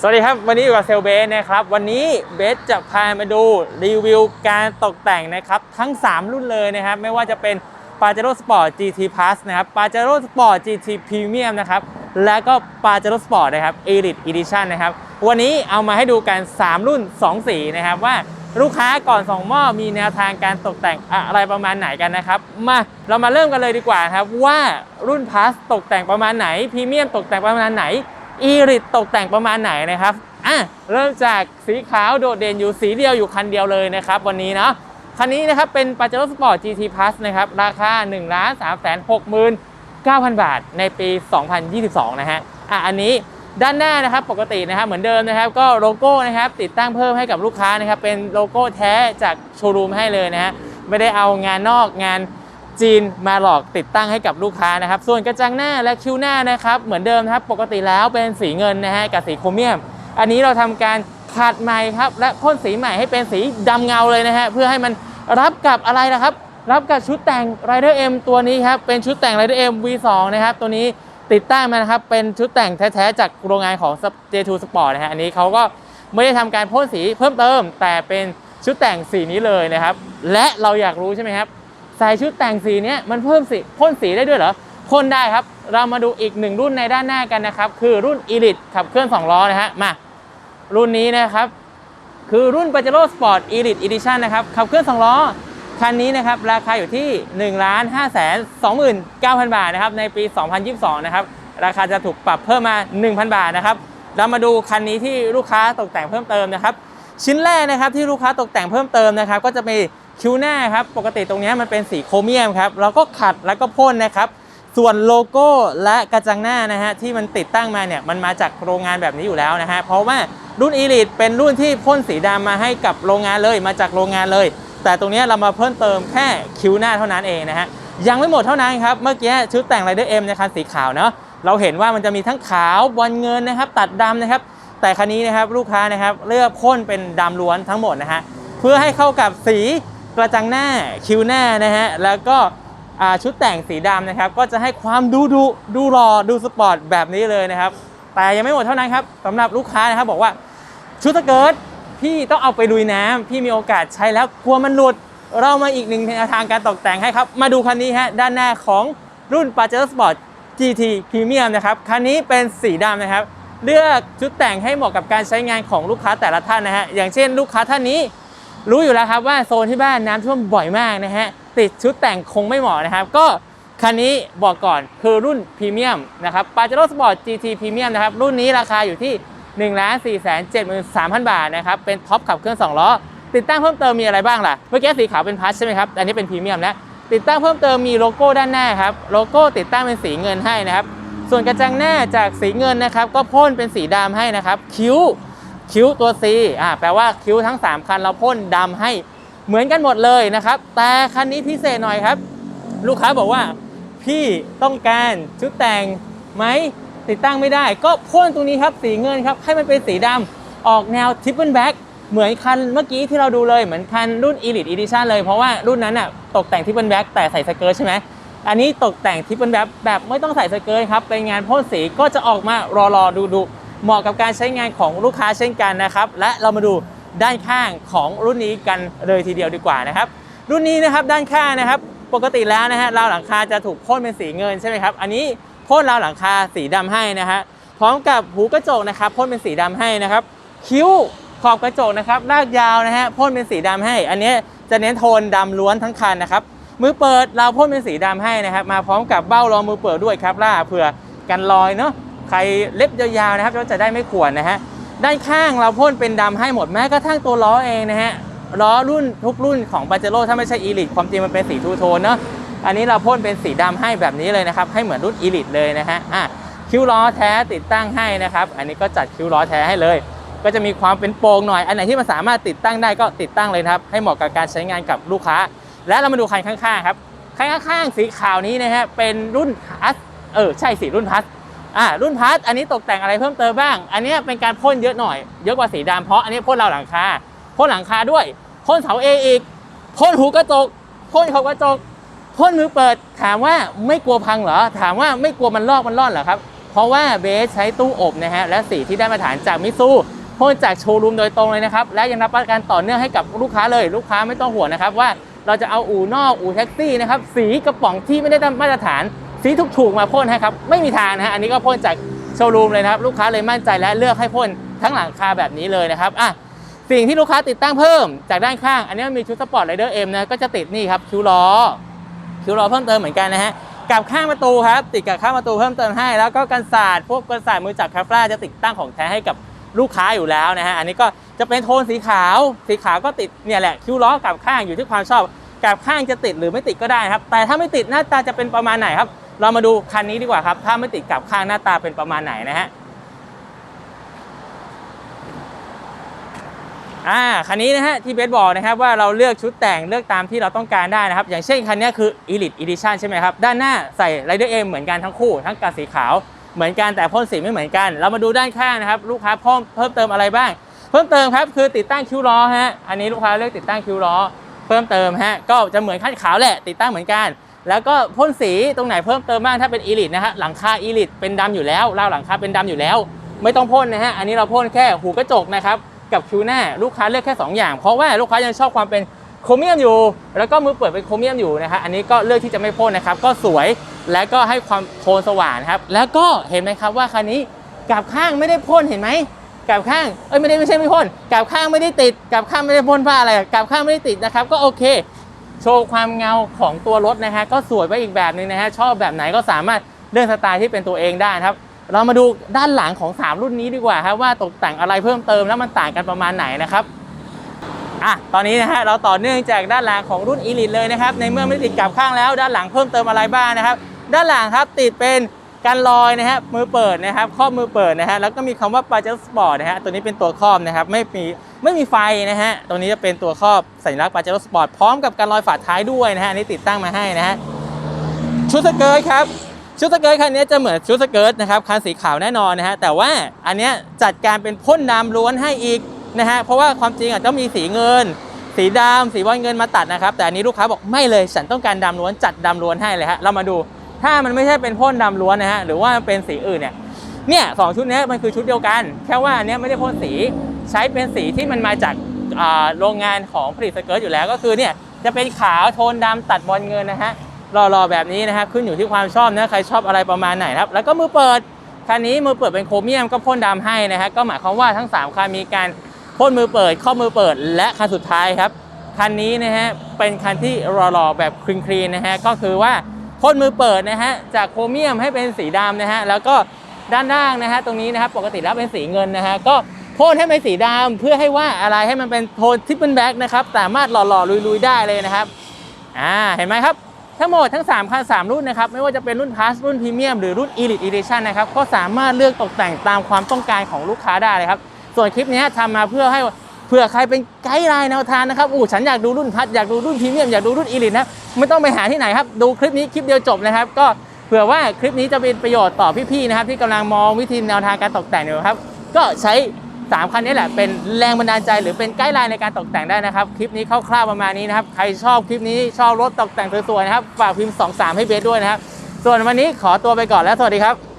สวัสดีครับ วันนี้อยู่กับเซลเบสนะครับ วันนี้เบสจะพามาดูรีวิวการตกแต่งนะครับ ทั้ง 3 รุ่นเลยนะครับ ไม่ว่าจะเป็น Pajero Sport GT Plus นะครับ Pajero Sport GT Premium นะครับ และก็ Pajero Sport นะครับ Elite Edition นะครับ วันนี้เอามาให้ดูกัน 3 รุ่น 2 สีนะครับ ว่าลูกค้าก่อนส่งมอบมีแนวทางการตกแต่งอะไรประมาณไหนกันนะครับ มาเรามาเริ่มกันเลยดีกว่าครับว่ารุ่น Plus ตกแต่งประมาณไหน Premium ตกแต่งประมาณไหน อีริตตกแต่งประมาณไหนนะครับอะเริ่มจากสีขาวโดดเด่นอยู่สีเดียวอยู่คันเดียวเลยนะครับ วันนี้เนาะคันนี้นะครับเป็น Pajero Sport GT Plus นะครับ ราคา 1 3 6 9 0 0 0 บาทในปี 2022 นะฮะอะอันนี้ด้านหน้านะครับปกตินะครับเหมือนเดิมนะครับ ก็โลโก้นะครับติดตั้งเพิ่มให้กับลูกค้านะครับ เป็นโลโก้แท้จากโชว์รูมให้เลยนะฮะไม่ได้เอางานนอกงาน จีนมาหลอกติดตั้งให้กับลูกค้านะครับ ส่วนกระจังหน้าและคิ้วหน้านะครับ เหมือนเดิมนะครับปกติแล้วเป็นสีเงินนะฮะกับสีโครเมียม อันนี้เราทำการขัดใหม่ครับ และพ่นสีใหม่ให้เป็นสีดำเงาเลยนะฮะเพื่อให้มันรับกับอะไรนะครับ รับกับชุดแต่ง Rider M ตัวนี้ครับเป็นชุดแต่ง Rider M V2 นะครับตัวนี้ติดตั้งมานะครับเป็นชุดแต่งแท้ๆจากโรงงานของ J2 Sport นะฮะอันนี้เขาก็ไม่ได้ทำการพ่นสีเพิ่มเติม แต่เป็นชุดแต่งสีนี้เลยนะครับ และเราอยากรู้ใช่ไหมครับ ใส่ชุดแต่งสีเนี้ยมันเพิ่มสีพ่นสีได้ด้วยเหรอพ่นได้ครับ เรามาดูอีกหนึ่งรุ่นในด้านหน้ากันนะครับ คือรุ่น Elite ขับเคลื่อน 2 ล้อนะฮะมา รุ่นนี้นะครับ คือรุ่น Pajero Sport Elite Edition นะครับขับเคลื่อน 2 ล้อ คันนี้นะครับ ราคาอยู่ที่ 1 5 2 9 0 0 0 บาทนะครับในปี 2022 นะครับ ราคาจะถูกปรับเพิ่มมา 1,000 บาทนะครับเรามาดูคันนี้ที่ลูกค้าตกแต่งเพิ่มเติมนะครับ ชิ้นแรกนะครับที่ลูกค้าตกแต่งเพิ่มเติมนะครับ ก็จะมี คิ้วหน้าครับปกติตรงนี้มันเป็นสีโครเมียมครับเราก็ขัดแล้วก็พ่นนะครับ ส่วนโลโก้และกระจังหน้านะฮะที่มันติดตั้งมาเนี่ยมันมาจากโรงงานแบบนี้อยู่แล้วนะฮะเพราะว่ารุ่น Elite เป็นรุ่นที่พ่นสีดำมาให้กับโรงงานเลยมาจากโรงงานเลย แต่ตรงนี้เรามาเพิ่มเติมแค่คิ้วหน้าเท่านั้นเองนะฮะยังไม่หมดเท่านั้นครับเมื่อกี้ชุดแต่ง Rider M ในคันสีขาวเนาะเราเห็นว่ามันจะมีทั้งขาวบอลเงินนะครับ ตัดดำนะครับ แต่คันนี้นะครับลูกค้านะครับเลือกพ่นเป็นดำล้วนทั้งหมดนะฮะเพื่อให้เข้ากับสี กระจังหน้าคิ้วหน้านะฮะแล้วก็ชุดแต่งสีดำนะครับก็จะให้ความดูดูดูหล่อดูสปอร์ตแบบนี้เลยนะครับ แต่ยังไม่หมดเท่านั้นครับสำหรับลูกค้านะครับบอกว่าชุดสเกิร์ตพี่ต้องเอาไปลุยน้ำพี่มีโอกาสใช้แล้วกลัวมันหลุด เรามาอีกหนึ่งแนวทางการตกแต่งให้ครับ มาดูคันนี้ฮะด้านหน้าของรุ่น Pajero Sport GT Premium นะครับคันนี้เป็นสีดำนะครับ เลือกชุดแต่งให้เหมาะกับการใช้งานของลูกค้าแต่ละท่านนะฮะอย่างเช่น ลูกค้าท่านนี้ รู้อยู่แล้วครับว่าโซนที่บ้านน้ำท่วมบ่อยมากนะฮะติดชุดแต่งคงไม่เหมาะนะครับ ก็คันนี้บอกก่อนคือรุ่นพรีเมียมนะครับ Pajero Sport GT Premium นะครับรุ่นนี้ราคาอยู่ที่ 1 4 7 3 0 0 0 บาทนะครับเป็นท็อปขับเคลื่อน2ล้อติดตั้งเพิ่มเติมมีอะไรบ้างล่ะเมื่อกี้สีขาวเป็นพัชใช่ไหมครับอันนี้เป็นพรีเมียมนะติดตั้งเพิ่มเติมมีโลโก้ด้านหน้าครับโลโก้ติดตั้งเป็นสีเงินให้นะครับส่วนกระจังหน้าจากสีเงินนะครับก็พ่นเป็นสีดำให้นะครับคิ้ว คิ้วตัว C อ่าแปลว่าคิ้วทั้ง 3 คันเราพ่นดำให้เหมือนกันหมดเลยนะครับ แต่คันนี้พิเศษหน่อยครับ ลูกค้าบอกว่า พี่ต้องการชุดแต่งไหมติดตั้งไม่ได้ ก็พ่นตรงนี้ครับสีเงินครับให้มันเป็นสีดำออกแนวทิปเปิลแบ็กเหมือนคันเมื่อกี้ที่เราดูเลยเหมือนคันรุ่น Elite Edition เลยเพราะว่ารุ่นนั้นอะตกแต่งทิปเปิลแบ็กแต่ใส่สเกิร์ตใช่ไหมอันนี้ตกแต่งทิปเปิลแบ็กแบบไม่ต้องใส่สเกิร์ตครับเป็นงานพ่นสีก็จะออกมารอรอดูดู เหมาะกับการใช้งานของลูกค้าเช่นกันนะครับ และเรามาดูด้านข้างของรุ่นนี้กันเลยทีเดียวดีกว่านะครับ รุ่นนี้นะครับด้านข้างนะครับ ปกติแล้วนะฮะราวหลังคาจะถูกพ่นเป็นสีเงินใช่ไหมครับ อันนี้พ่นราวหลังคาสีดำให้นะฮะพร้อมกับหูกระจกนะครับพ่นเป็นสีดำให้นะครับ คิ้วขอบกระจกนะครับลากยาวนะฮะพ่นเป็นสีดำให้ อันนี้จะเน้นโทนดำล้วนทั้งคันนะครับมือเปิดเราพ่นเป็นสีดำให้นะครับ มาพร้อมกับเบ้ารองมือเปิดด้วยครับล่าเผื่อกันรอยเนาะ ใครเล็บยาวๆนะครับก็จะได้ไม่ขวนนะฮะด้านข้างเราพ่นเป็นดำให้หมดแม้กระทั่งตัวล้อเองนะฮะล้อรุ่นทุกรุ่นของปาเจโร่ถ้าไม่ใช่อีลิทความจริงมันเป็นสีทูโทนเนาะอันนี้เราพ่นเป็นสีดำให้แบบนี้เลยนะครับให้เหมือนรุ่นอีลิทเลยนะฮะอะคิ้วล้อแท้ติดตั้งให้นะครับอันนี้ก็จัดคิ้วล้อแท้ให้เลย ก็จะมีความเป็นโปร่งหน่อย อันไหนที่มันสามารถติดตั้งได้ก็ติดตั้งเลยครับให้เหมาะกับการใช้งานกับลูกค้า และเรามาดูคันข้างๆครับคันข้างๆสีขาวนี้นะฮะเป็นรุ่นพัสเออใช่สิรุ่นพัส อ่ารุ่นพัสอันนี้ตกแต่งอะไรเพิ่มเติมบ้าง อันนี้เป็นการพ่นเยอะหน่อย เยอะกว่าสีดำเพราะอันนี้พ่นเราหลังคาพ่นหลังคาด้วยพ่นเสาเออีกพ่นหูกระจกพ่นขอบกระจกพ่นมือเปิด ถามว่าไม่กลัวพังเหรอ ถามว่าไม่กลัวมันลอกมันร่อนเหรอครับ เพราะว่าเบสใช้ตู้อบนะฮะและสีที่ได้มาตรฐานจากมิซูพ่นจากโชว์รูมโดยตรงเลยนะครับและยังรับประกันต่อเนื่องให้กับลูกค้าเลย ลูกค้าไม่ต้องห่วงนะครับว่าเราจะเอาอู่นอกอู่แท็กซี่นะครับสีกระป๋องที่ไม่ได้มาตรฐาน สีถูกๆมาพ่นให้ครับไม่มีทางนะฮะอันนี้ก็พ่นจากโชว์รูมเลยนะครับลูกค้าเลยมั่นใจและเลือกให้พ่นทั้งหลังคาแบบนี้เลยนะครับอะสิ่งที่ลูกค้าติดตั้งเพิ่มจากด้านข้าง อันนี้มีชุดสปอร์ตไรเดอร์เอ็มนะก็จะติดนี่ครับคิวล้อคิวรอเพิ่มเติมเหมือนกันนะฮะกับข้างประตูครับติดกับข้างประตูเพิ่มเติมให้ แล้วก็กันศาสตร์พวกกันศาสตร์มือจับแคฟลาจะติดตั้งของแท้ให้กับลูกค้าอยู่แล้วนะฮะอันนี้ก็จะเป็นโทนสีขาว สีขาวก็ติดเนี่ยแหละคิวล้อกับข้างอยู่ที่ความชอบกับข้างจะติดหรือไม่ติดก็ได้ครับ แต่ถ้าไม่ติดหน้าตาจะเป็นประมาณไหนครับ เรามาดูคันนี้ดีกว่าครับ ถ้าไม่ติดกับข้างหน้าตาเป็นประมาณไหนนะฮะอ่าคันนี้นะฮะที่เบสบอกนะครับว่าเราเลือกชุดแต่งเลือกตามที่เราต้องการได้นะครับ อย่างเช่นคันนี้คือ Elite Edition ใช่ไหมครับ ด้านหน้าใส่ Rider M เหมือนกันทั้งคู่ ทั้งกาสีขาวเหมือนกันแต่พ่นสีไม่เหมือนกัน เรามาดูด้านข้างนะครับ ลูกค้าเพิ่มเพิ่มเติมอะไรบ้าง เพิ่มเติมครับคือติดตั้งคิ้วล้อฮะอันนี้ลูกค้าเลือกติดตั้งคิ้วล้อ เพิ่มเติมฮะก็จะเหมือนคันขาวแหละติดตั้งเหมือนกัน แล้วก็พ่นสีตรงไหนเพิ่มเติมบ้างถ้าเป็น Elite นะฮะหลังคา Elite เป็นดำอยู่แล้วราวหลังคาเป็นดำอยู่แล้ว ไม่ต้องพ่นนะฮะอันนี้เราพ่นแค่หูกระจกนะครับกับคิวหน้าลูกค้าเลือกแค่ 2 อย่าง เพราะว่าลูกค้ายังชอบความเป็นโครเมียมอยู่ แล้วก็มือเปิดเป็นโครเมียมอยู่นะครับอันนี้ก็เลือกที่จะไม่พ่นนะครับก็สวยและก็ให้ความโทนสว่างนะครับแล้วก็เห็นไหมครับว่าคันนี้กับข้างไม่ได้พ่นเห็นไหมกับข้างเอ้ยไม่ได้ไม่ใช่ไม่พ่นกับข้างไม่ได้ติดกับข้างไม่ได้พ่นผ้าอะไรกับข้างไม่ได้ติดนะครับก็โอเค โชว์ความเงาของตัวรถนะฮะก็สวยไปอีกแบบหนึ่งนะฮะชอบแบบไหนก็สามารถเลือกสไตล์ที่เป็นตัวเองได้ครับ เรามาดูด้านหลังของ 3 รุ่นนี้ดีกว่าครับว่าตกแต่งอะไรเพิ่มเติมแล้วมันต่างกันประมาณไหนนะครับอะตอนนี้นะฮะเราต่อเนื่องจากด้านหลังของรุ่นอีลิทเลยนะครับในเมื่อไม่ติดกับข้างแล้วด้านหลังเพิ่มเติมอะไรบ้างนะครับ ด้านหลังครับติดเป็น กันลอยนะฮะมือเปิดนะครับครอบมือเปิดนะฮะแล้วก็มีคำว่า p a j e r Sport นะฮะตัวนี้เป็นตัวครอบนะครับไม่มีไม่มีไฟนะฮะตรงนี้จะเป็นตัวครอบสัญลักษณ์ p a j e r Sport พร้อมกับกันลอยฝาท้ายด้วยนะฮะอันนี้ติดตั้งมาให้นะฮะชุดสเกิร์ตครับชุดสเกิร์ตคันนี้จะเหมือนชุดสเกิร์ตนะครับคันสีขาวแน่นอนนะฮะแต่ว่าอันเนี้ยจัดการเป็นพ่นดำล้วนให้อีกนะฮะเพราะว่าความจริงอะต้องมีสีเงิน สีดำสีบอลเงินมาตัดนะครับแต่อันนี้ลูกค้าบอกไม่เลยฉันต้องการดำล้วนจัดดำล้วนให้เลยฮะเรามาดู ถ้ามันไม่ใช่เป็นพ่นดำล้วนนะฮะหรือว่าเป็นสีอื่นเนี่ยเนี่ยสองชุดนี้มันคือชุดเดียวกัน แค่ว่าอันนี้ไม่ได้พ่นสีใช้เป็นสีที่มันมาจากโรงงานของผลิตสเกิร์ตอยู่แล้วก็คือเนี่ยจะเป็นขาวโทนดำตัดบอลเงินนะฮะรอๆแบบนี้นะครับขึ้นอยู่ที่ความชอบนะใครชอบอะไรประมาณไหนครับ แล้วก็มือเปิดคันนี้มือเปิดเป็นโครเมียมก็พ่นดำให้นะฮะก็หมายความว่าทั้ง 3คันมีการพ่นมือเปิดข้อมือเปิด และคันสุดท้ายครับคันนี้นะฮะเป็นคันที่รอๆแบบคลีนๆนะฮะก็คือว่า พ่นมือเปิดนะฮะจากโครเมียมให้เป็นสีดำนะฮะแล้วก็ด้านล่างนะฮะตรงนี้นะครับปกติแล้วเป็นสีเงินนะฮะก็พ่นให้เป็นสีดำเพื่อให้ว่าอะไรให้มันเป็นโทนทิปเปิลแบ็กนะครับสามารถหล่อๆลุยๆได้เลยนะครับอ่าเห็นไหมครับทั้งหมดทั้ง 3 คัน 3 รุ่นนะครับ ไม่ว่าจะเป็นรุ่น Plus รุ่น Premium หรือรุ่น Elite Edition นะครับ ก็สามารถเลือกตกแต่งตามความต้องการของลูกค้าได้เลยครับ ส่วนคลิปนี้ทำมาเพื่อให้เผื่อใครเป็นไกด์ไลน์แนวทางนะครับอู้ฉันอยากดูรุ่นพัดอยากดูรุ่นพรีเมียมอยากดูรุ่น Elite นะ ไม่ต้องไปหาที่ไหนครับ ดูคลิปนี้คลิปเดียวจบนะครับ ก็เผื่อว่าคลิปนี้จะเป็นประโยชน์ต่อพี่ๆนะครับ ที่กำลังมองวิธีแนวทางการตกแต่งอยู่ครับ ก็ใช้สามคันนี้แหละเป็นแรงบันดาลใจหรือเป็นไกด์ไลน์ในการตกแต่งได้นะครับคลิปนี้คร่าวๆประมาณนี้นะครับใครชอบคลิปนี้ชอบรถตกแต่งสวยๆนะครับฝากพิมพ์ 2 3 ให้เบสด้วยนะครับส่วนวันนี้ขอตัวไปก่อนแล้วสวัสดีครับ